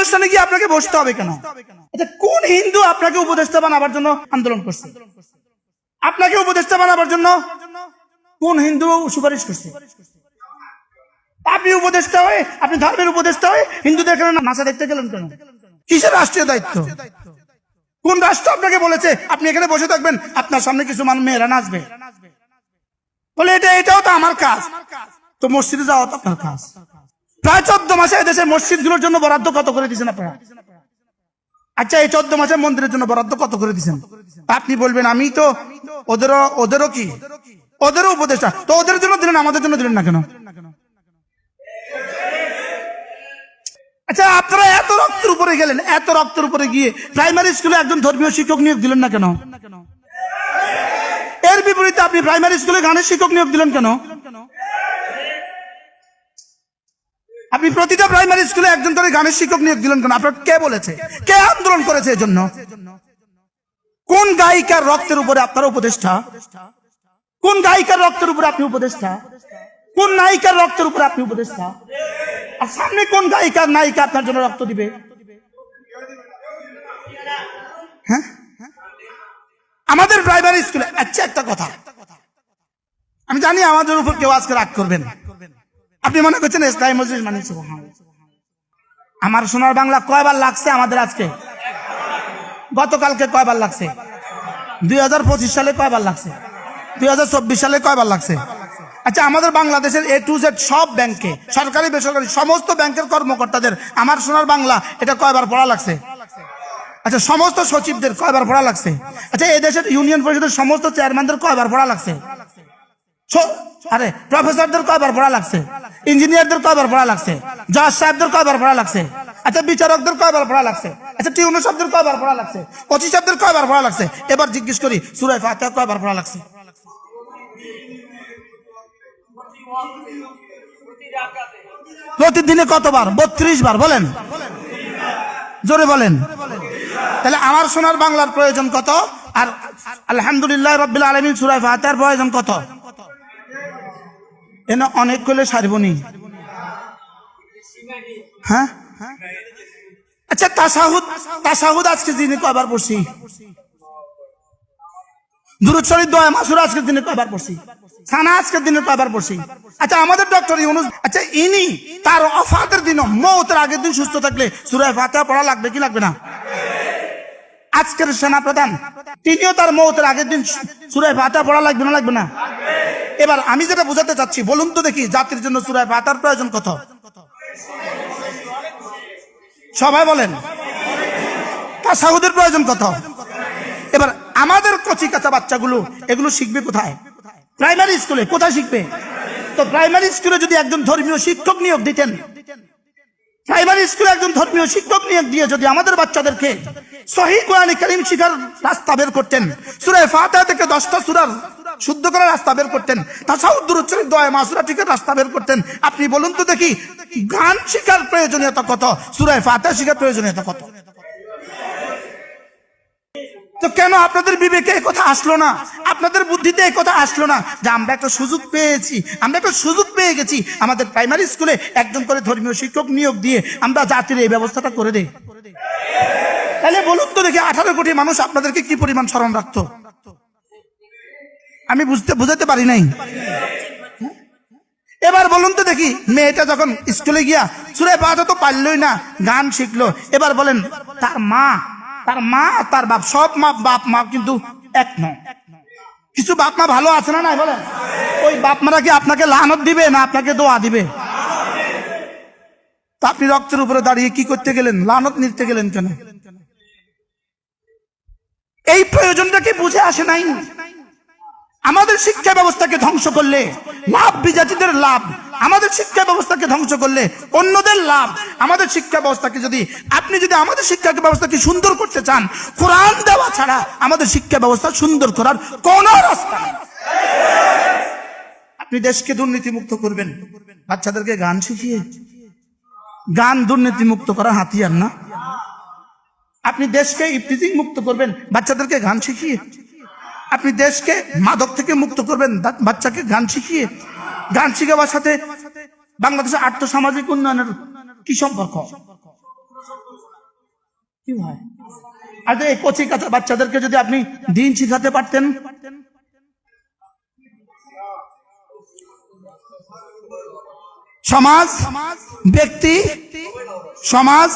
অনুষ্ঠানে গিয়ে আপনাকে বসতে হবে কেন? আচ্ছা কোন হিন্দু আপনাকে উপদেষ্টা বানাবার জন্য আন্দোলন করছে? আপনাকে উপদেষ্টা বানাবার জন্য কোন হিন্দু সুপারিশ করছে? আপনি উপদেষ্টা হয়ে, আপনি ধর্মের উপদেষ্টা হয়ে হিন্দুদের এখানে নাচা দেখতে গেলেন কেন? কিসের রাষ্ট্রীয় দায়িত্ব? কোন রাষ্ট্র আপনাকে বলেছে, আপনি এখানে বসে থাকবেন, আপনার সামনে কিছু মানুষ মেয়েরা নাচবে? বলে এটা, এটাও তো আমার কাজ। তো মসজিদে যাওয়া তো আপনার কাজ। প্রায় চোদ্দ মাসে এদেশের মসজিদগুলোর জন্য বরাদ্দ কত করে দিয়েছেন আপনারা? আচ্ছা এই চোদ্দ মাসে মন্দিরের জন্য বরাদ্দ কত করে দিয়েছেন? আপনি বলবেন, আমি তো ওদেরও ওদেরও কি? ওদেরও উপদেষ্টা। তো ওদের জন্য দিলেন, আমাদের জন্য দিলেন না কেন? আচ্ছা আপনারা এত রক্তের উপরে গেলেন, এত রক্তের উপরে গিয়ে প্রাইমারি স্কুলে একজন ধর্মীয় শিক্ষক নিয়োগ দিলেন না কেন? এর বিপরীতে আপনি প্রাইমারি স্কুলে গানের শিক্ষক নিয়োগ দিলেন কেন? আপনি প্রতিটা প্রাইমারি স্কুলে একজন করে গানের শিক্ষক নিয়োগ দিলেন কেন? আপনার কে বলেছে? কে আন্দোলন করেছে এজন্য? কোন গায়িকার রক্তের উপরে আপনার উপদেষ্টা? কোন গায়িকার রক্তের উপরে আপনি উপদেষ্টা? কোন নায়িকার রক্তের উপরে আপনি উপদেষ্টা? আর সামনে কোন গায়িকার নায়িকা আপনার জন্য রক্ত দিবে? হ্যাঁ? আমাদের প্রাইমারি স্কুলে আচ্ছা একটা কথা। আমি জানি আমাদের উপর কেউ আজকে রাগ করবেন। আপনি মনে করছেন ইসলামী মজলিস মানে আমার সোনার বাংলা কয়বার লাগছে আমাদের আজকে? গতকালকে কয়বার লাগছে? দুই হাজার পঁচিশ সালে কয়বার লাগছে? দুই হাজার চব্বিশ সালে কয়বার লাগছে? আচ্ছা আমাদের বাংলাদেশের এ টু জেড সব ব্যাংকে সরকারি, বেসরকারি, সমস্ত ব্যাংকের কর্মকর্তাদের আমার সোনার বাংলা, এটা কয়বার পড়া লাগছে? আচ্ছা সমস্ত সচিবদের কয়বার পড়া লাগছে? আচ্ছা এই দেশের ইউনিয়ন পরিষদের সমস্ত চেয়ারম্যানদের কয়বার পড়া লাগছে? আরে প্রফেসরদের কয়বার পড়া লাগছে? ইঞ্জিনিয়ারদের কয়বার পড়া লাগছে? জজ সাহেবদের কয়বার পড়া লাগছে? আচ্ছা বিচারকদের কয়বার পড়া লাগছে? আচ্ছা টিউনো শব্দের কয়বার পড়া লাগছে? পঁচিশ শব্দের কয়বার পড়া লাগছে? এবার জিজ্ঞেস করি সুরাই ফাতেহা কয়বার পড়া লাগছে? প্রতিদিনে কতবার? বত্রিশ বার বলেন। জোরে বলেন। তাহলে আমার সোনার বাংলার প্রয়োজন কত? আর আলহামদুলিল্লাহ রবিল আলমিন সুরাই ফাতেহার প্রয়োজন কত? এনে অনেক করলে সারবনি হ্যাঁ? আচ্ছা তাসাহুদ তাসাহুদ আজকে দিনে কয়বার পড়ছি? দুরুদ শরীফ দয়া, মাসুর আজকের দিনে কয়বার পড়ছি? সানা আজকের দিনে কয়বার পড়ছি? আচ্ছা আমাদের ডক্টর ইউনুস আচ্ছা ইনি তার অফাতের দিন মৌতের আগের দিন সুস্থ থাকলে সুরায় ফাতেহা পড়া লাগবে কি লাগবে না? আজকের সেনা প্রধান তিনিও তার মৌতের আগের দিন সুরায় ফাতেহা পড়া লাগবে না লাগবে না? এবার আমি যেটা বোঝাতে চাচ্ছি, বলুন তো দেখি জাতির জন্য সুরায় ফাতার প্রয়োজন কত? সবাই বলেন। প্রয়োজন কত? এবার আমাদের কচি কাঁচা বাচ্চাগুলো, এগুলো শিখবে কোথায়? প্রাইমারি স্কুলে, কোথায় শিখবে? তো প্রাইমারি স্কুলে যদি একজন ধর্মীয় শিক্ষক নিয়োগ দিতেন, প্রাইমারি স্কুলে একজন ধর্মীয় শিক্ষক নিয়োগ দিয়ে যদি আমাদের বাচ্চাদেরকে সহি কোরআন করিম শিখার রাস্তা বের করতেন, সুরায় ফাতেহা থেকে দশটা সুরার শুদ্ধ করার রাস্তা বের করতেন। দয় মাসুরা ঠিক রাস্তা বের করতেন। আপনি বলুন তো দেখি, গান শিখার প্রয়োজনীয়তা কত? সুরায় ফাতেহা শিখার প্রয়োজনীয়তা কত? তো কেন আপনাদের বিবেকে কথা আসলো না? আপনাদের বুদ্ধিতে কথা আসলো না? যে আমরা একটা সুযোগ পেয়েছি, আমরা একটা সুযোগ পেয়ে গেছি। আমাদের প্রাইমারি স্কুলে একজন করে ধর্মীয় শিক্ষক নিয়োগ দিয়ে আমরা জাতির এই ব্যবস্থাটা করে দেই। তাহলে বলুন তো দেখি, আঠারো কোটি মানুষ আপনাদেরকে কি পরিমাণ স্মরণ রাখতো? আমি বুঝতে বুঝাতে পারি নাই। এবার বলুন তো দেখি, মেয়েটা যখন স্কুলে গিয়া, সুরে পাওয়া তো পারলই না, গান শিখলো। এবার বলেন, তার মা তার মা, তার বাপ, সব মা, বাপ মা কিন্তু এক নয় কিছু বাপ মা ভালো আছে না নাই বলেন? ওই বাপ মারা কি আপনাকে লানত দিবে না আপনাকে দোয়া দিবে? তা আপনি রক্তের উপরে দাঁড়িয়ে কি করতে গেলেন? লানত নিতে গেলেন কেন? এই প্রয়োজনটা কি বুঝে আসে নাই? আমাদের শিক্ষা ব্যবস্থাকে ধ্বংস করলে লাভ, বিজাতিদের লাভ। আমাদের শিক্ষা ব্যবস্থাকে ধ্বংস করলে অন্যদের লাভ। আমাদের শিক্ষা ব্যবস্থাকে যদি, আপনি যদি আমাদের শিক্ষা ব্যবস্থাকে সুন্দর করতে চান, কোরআন দেওয়া ছাড়া আমাদের শিক্ষা ব্যবস্থা সুন্দর করার কোন রাস্তা আপনি দেশকে দুর্নীতি মুক্ত করবেন। বাচ্চাদেরকে গান শিখিয়ে। গান দুর্নীতি মুক্ত করা হাতিয়ার না। আপনি দেশকে ইফতিজিং মুক্ত করবেন। বাচ্চাদেরকে গান শিখিয়ে। আপনি দেশকে মাদক থেকে মুক্ত করবেন বাচ্চাকে গান শিখিয়ে, গান শিখাবার সাথে বাংলাদেশের আর্থসামাজিক উন্নয়নের কি সম্পর্ক? কি হয় আর এই কচি কাঁচা বাচ্চাদেরকে যদি আপনি দিন শিখাতে পারতেন? সমাজ, ব্যক্তি, সমাজ,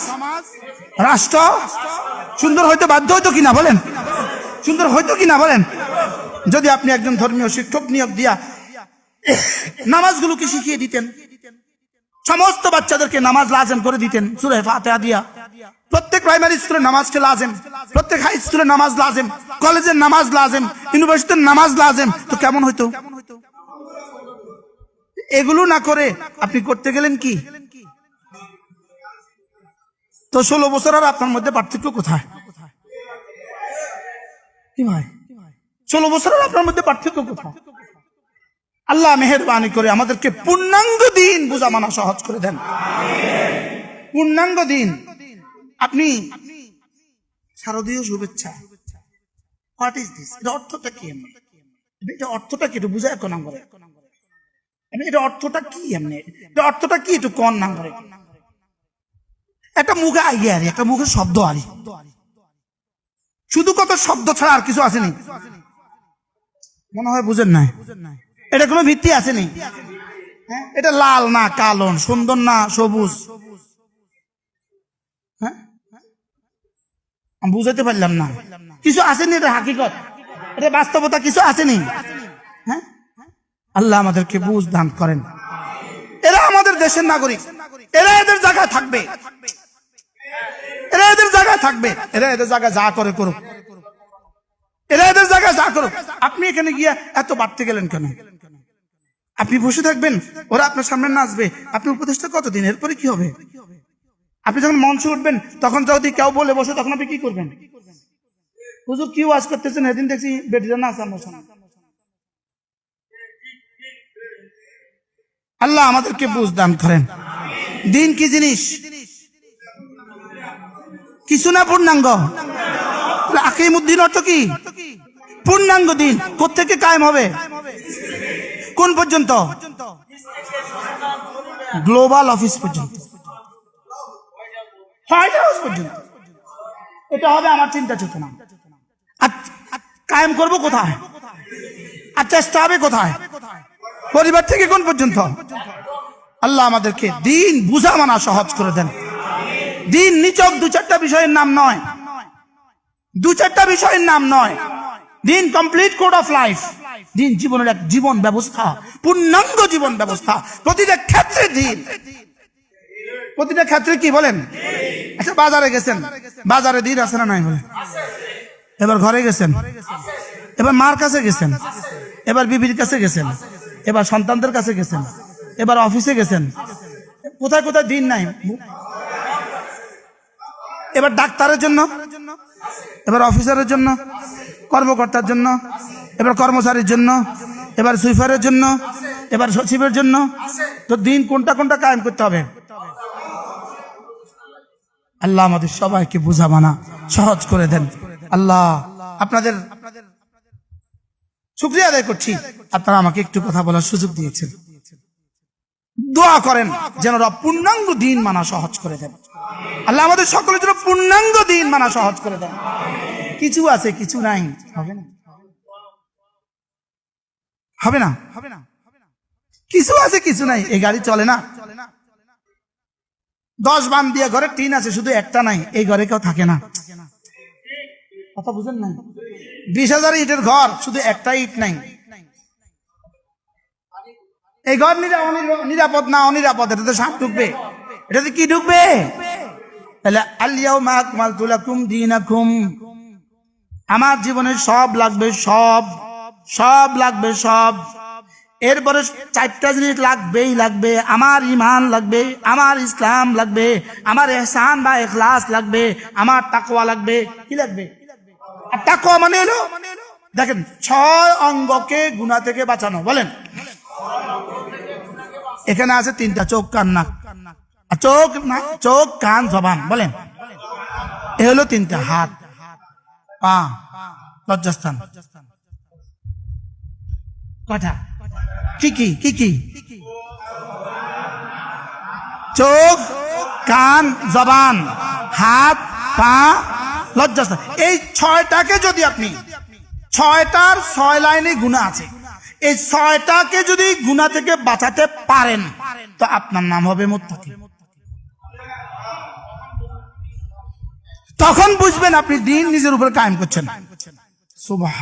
রাষ্ট্র, সুন্দর হইতে বাধ্য হইতো কিনা বলেন? সুন্দর হইতো কিনা বলেন? যদি আপনি একজন ধর্মীয় শিক্ষক নিয়োগ দিয়া নামাজগুলোকে শিখিয়ে দিতেন, সমস্ত বাচ্চাদেরকে নামাজ লাজেম করে দিতেন, সুরে ফাতেহা দিয়া। প্রত্যেক প্রাইমারি স্কুলে নামাজকে লাজেম, প্রত্যেক হাই স্কুলে নামাজ লাজেম, কলেজের নামাজ লাজেম ইউনিভার্সিটির নামাজ লাজেম। তো কেমন হইতো? এগুলো না করে আপনি করতে গেলেন কি? তো ষোলো বছর আর আপনার মধ্যে পার্থক্য কোথায়? কি ভাই? ষোলো বছর আর আপনার মধ্যে পার্থক্য কোথায়? আল্লাহ মেহরবানি করে আমাদেরকে পূর্ণাঙ্গ দিন বোঝা মানা সহজ করে দেন। পূর্ণাঙ্গ দিন। আপনি শারদীয় শুভেচ্ছা। হোয়াট ইজ দিস এটা অর্থটা কি এটা অর্থটা কি? একটু এক নম্বরে এটা অর্থটা কি এমনি? এটা অর্থটা কি? একটু কন নম্বরে একটা মুখে আগে আরে, একটা মুখে শব্দ আরে। শুধু কত শব্দ ছাড়া আর কিছু আসেনি মনে হয় বুঝেন নাই? এটা কোনো ভিত্তি আসেনি। হ্যাঁ? এটা লাল না কালো, সুন্দর না সবুজ। হ্যাঁ? বুঝাতে পারলাম না। কিছু আসেনি এটা হাকিকত। এটা বাস্তবতা কিছু আসেনি। হ্যাঁ? আল্লাহ আমাদেরকে বুঝ দান করেন। এরা আমাদের দেশের নাগরিক। এরা এদের জায়গায় থাকবে। এরা এদের জায়গায় থাকবে। এরা এদের জায়গায় যা করে করুক। এরা এদের জায়গায় যা করুক। আপনি এখানে গিয়ে এত বাড়তে গেলেন কেন? আপনি বসে থাকবেন, ওরা আপনার সামনে নাচবে। আপনি কতদিন? এরপরে কি হবে? আপনি যখন মঞ্চে উঠবেন, তখন যদি কেউ বলে বসে, তখন আপনি কি করবেন? হুজুর, কি ওয়াজ করতেছেন? সেদিন দেখছি বেটিরা নাচ আমার আল্লাহ আমাদেরকে বুঝ দান করেন। দিন কি জিনিস? কিছু না পূর্ণাঙ্গ। আকিমুদ্দিন অর্থ কি? পূর্ণাঙ্গ দিন কোথেকে কায়েম হবে? কোন পর্যন্ত? গ্লোবাল অফিস পর্যন্ত। হোয়াইট হাউস পর্যন্ত। এটা হবে আমার চিন্তা চেতনা। কায়েম করব কোথায়? আর চেষ্টা হবে কোথায়? পরিবার থেকে কোন পর্যন্ত? আল্লাহ আমাদেরকে দিন বুঝা মানা সহজ করে দেন। দিন নিচক দু চারটা বিষয়ের নাম নয়। দু চারটা বিষয়ের নাম নয়। দিন কমপ্লিট কোড অফ লাইফ দিন জীবনের এক জীবন ব্যবস্থা পূর্ণাঙ্গ জীবন ব্যবস্থা প্রতিটা ক্ষেত্রে দিন প্রতিটা ক্ষেত্রে কি বলেন আচ্ছা বাজারে গেছেন বাজারে দিন আছে না নাই বলে এবার ঘরে গেছেন এবার মার কাছে গেছেন এবার বিবির কাছে গেছেন এবার সন্তানদের কাছে গেছেন এবার অফিসে গেছেন কোথায় কোথায় দিন নাই এবার ডাক্তারের জন্য এবার অফিসারের জন্য কর্মকর্তার জন্য, এবার কর্মচারীর জন্য, এবার সুইফারের জন্য, এবার সচিবের জন্য। তো দিন কোনটা কোনটা কায়েম করতে হবে? আল্লাহ আমাদের সবাইকে বুঝা মানা সহজ করে দেন। আল্লাহ, আপনাদের শুক্রিয়া আদায় করছি। আপনারা আমাকে একটু কথা বলার সুযোগ দিয়েছেন। দোয়া করেন যেন পূর্ণাঙ্গ দিন মানা সহজ করে দেন। আল্লাহ আমাদের সকলের জন্য পূর্ণাঙ্গ দিন মানা সহজ করে দেন। কিছু আছে, কিছু নাই। হবে না? হবে না? হবে না কিছু আছে, কিছু নাই। এই গাড়ি চলে না? দশ বান দিয়ে ঘরে টিন আছে, শুধু একটা নাই। এই ঘরে কেউ থাকে না। কথা বুঝেন না বিশ হাজার ইটের ঘর, শুধু একটা ইট নাই। এই ঘর নিরাপদ না, অনিরাপদ? এটাতে সাপ ঢুকবে। এটাতে কি ঢুকবে? তাহলে আলিয়াও মাকমাল তুলাকুম দিনাকুম। আমার জীবনে সব লাগবে, সব সব লাগবে, সব। এরপরে চারটা জিনিস লাগবেই লাগবে। আমার ইমান লাগবে, আমার ইসলাম লাগবে, আমার এহসান বা এখলাস লাগবে, আমার টাকোয়া লাগবে। কি লাগবে? আর তাকওয়া মানে এলো দেখেন, ছয় অঙ্গকে গুণা থেকে বাঁচানো, বলেন। এখানে আছে তিনটা, চোখ, কান, নাক। চোখ চোখ, কান, জবান, বলেন। এ হলো তিনটা, হাত। পা, লজ্জাস্থান। কটা কি কি কি কি? চোখ, কান, জবান, হাত, পা, লজ্জাস্থান। এই ছয়টাকে যদি আপনি, ছয়টার ছয় লাইনে গুণা আছে। এই ছয়টাকে যদি গুণা থেকে বাঁচাতে পারেন, তো আপনার নাম হবে মোত্তাকি। তখন বুঝবেন আপনি দিন নিজের উপরে কায়েম করছেন সুবাহ